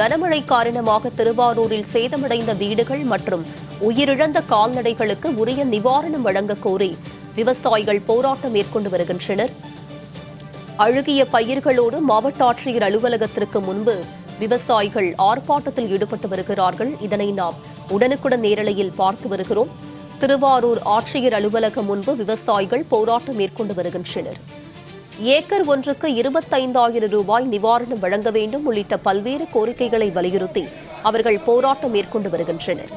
கனமழை காரணமாக திருவாரூரில் சேதமடைந்த வீடுகள் மற்றும் உயிரிழந்த கால்நடைகளுக்கு உரிய நிவாரணம் வழங்க கோரி விவசாயிகள் போராட்டம் மேற்கொண்டு வருகின்றனர். அழுகிய பயிர்களோடு மாவட்ட ஆட்சியர் அலுவலகத்திற்கு முன்பு விவசாயிகள் ஆர்ப்பாட்டத்தில் ஈடுபட்டு வருகிறார்கள். இதனை நாம் உடனுக்குடன் நேரலையில் பார்த்து வருகிறோம். திருவாரூர் ஆட்சியர் அலுவலகம் முன்பு விவசாயிகள் போராட்டம் மேற்கொண்டு வருகின்றனர். ஏக்கர் ஒன்றுக்கு இருபத்தைந்தாயிரம் ரூபாய் நிவாரணம் வழங்க வேண்டும் உள்ளிட்ட பல்வேறு கோரிக்கைகளை வலியுறுத்தி அவர்கள் போராட்டம் மேற்கொண்டு வருகின்றனர்.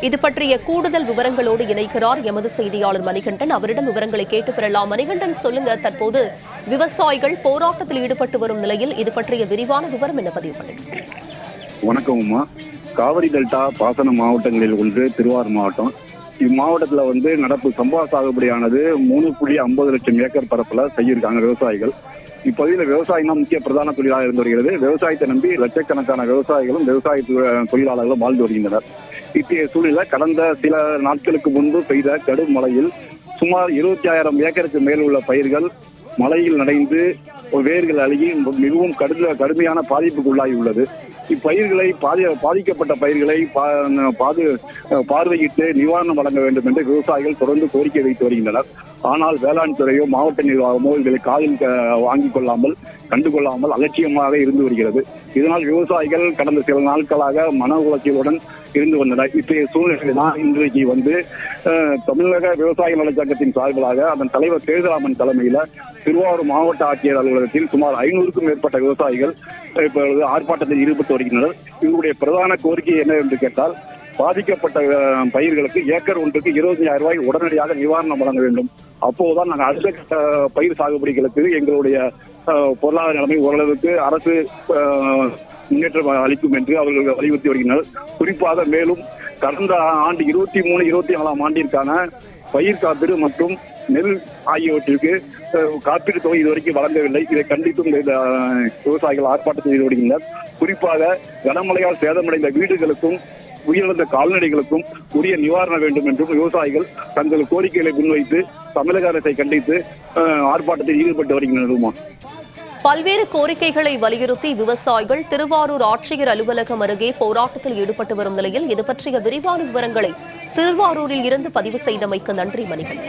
இது பற்றிய கூடுதல் விவரங்களோடு இணைக்கிறார் எமது செய்தியாளர் மணிகண்டன். அவரிடம் விவரங்களை கேட்டு பெறலாம். மணிகண்டன் சொல்லுங்க. தற்போது விவசாயிகள் போராட்டத்தில் ஈடுபட்டு வரும் நிலையில் இது பற்றிய விரிவான விவரம் என்ன பதிவு பண்ணுங்க. வணக்கம் காவிரி டெல்டா பாசன மாவட்டங்களில் ஒன்று திருவாரூர் மாவட்டம். இம்மாவட்டத்தில் வந்து நடப்பு சம்பா சாகுபடியானது மூணு புள்ளி ஐம்பது லட்சம் ஏக்கர் பரப்புல செய்யிருக்காங்க விவசாயிகள். இப்பகுதியில் விவசாயம் தான் முக்கிய பிரதான தொழிலாக இருந்து வருகிறது. விவசாயத்தை நம்பி லட்சக்கணக்கான விவசாயிகளும் விவசாய தொழிலாளர்களும் வாழ்ந்து வருகின்றனர். இத்தகைய சூழ்நிலை கடந்த சில நாட்களுக்கு முன்பு பெய்த கடும் மழையில் சுமார் இருபத்தி ஆயிரம் ஏக்கருக்கு மேல் உள்ள பயிர்கள் மழையில் நடைந்து வேர்கள் அழுகி மிகவும் கடுத கடுமையான பாதிப்புக்கு உள்ளாகி உள்ளது. இப்பயிர்களை பாதி பாதிக்கப்பட்ட பயிர்களை பா- பாது பார்வையிட்டு நிவாரணம் வழங்க வேண்டும் என்று விவசாயிகள் தொடர்ந்து கோரிக்கை வைத்து வருகின்றனர். ஆனால் வேளாண் துறையோ மாவட்ட நிர்வாகமோ இதை காதில் க- வாங்கிக் கொள்ளாமல் கண்டுகொள்ளாமல் அலட்சியமாக இருந்து வருகிறது. இதனால் விவசாயிகள் கடந்த சில நாட்களாக மன உளைச்சலுடன் இருந்து வந்தனர். இத்தகைய சூழ்நிலையில்தான் இன்றைக்கு வந்து தமிழக விவசாய நலச்சங்கத்தின் சார்பிலாக அதன் தலைவர் சேதுராமன் தலைமையில திருவாரூர் மாவட்ட ஆட்சியர் அலுவலகத்தில் சுமார் ஐநூறுக்கும் மேற்பட்ட விவசாயிகள் இப்பொழுது ஆர்ப்பாட்டத்தில் ஈடுபட்டு வருகின்றனர். இவருடைய பிரதான கோரிக்கை என்ன என்று கேட்டால் பாதிக்கப்பட்ட பயிர்களுக்கு ஏக்கர் ஒன்றுக்கு இருபத்தஞ்சாயிரம் ரூபாய் உடனடியாக நிவாரணம் வழங்க வேண்டும். அப்போதுதான் நாங்கள் அடுத்த கட்ட பயிர் சாகுபடிகளுக்கு எங்களுடைய பொருளாதார நிலைமை ஓரளவுக்கு அரசு முன்னேற்றம் அளிக்கும் என்று அவர்கள் வலியுறுத்தி வருகின்றனர். குறிப்பாக மேலும் கடந்த ஆண்டு இருபத்தி மூணு இருபத்தி நாலாம் ஆண்டிற்கான பயிர் காப்பீடு மற்றும் நெல் ஆகியவற்றிற்கு காப்பீடு தொகை இதுவரைக்கும் வழங்கவில்லை. இதை கண்டித்தும் இந்த விவசாயிகள் விவசாயிகள் ஆர்ப்பாட்டத்தில் ஈடுபடுகின்றனர். குறிப்பாக கனமழையால் சேதமடைந்த வீடுகளுக்கும் உயிரிழந்த கால்நடைகளுக்கும் உரிய நிவாரணம் வேண்டும் என்றும் விவசாயிகள் தங்கள் கோரிக்கைகளை முன்வைத்து தமிழக அரசை கண்டித்து ஆர்ப்பாட்டத்தில் ஈடுபட்டு வருகின்றனருமா? பல்வேறு கோரிக்கைகளை வலியுறுத்தி விவசாயிகள் திருவாரூர் ஆட்சியர் அலுவலகம் அருகே போராட்டத்தில் ஈடுபட்டு வரும் நிலையில் இது பற்றிய விரிவான விவரங்களை திருவாரூரில் இருந்து பதிவு செய்தமைக்கு நன்றி மணிகள்.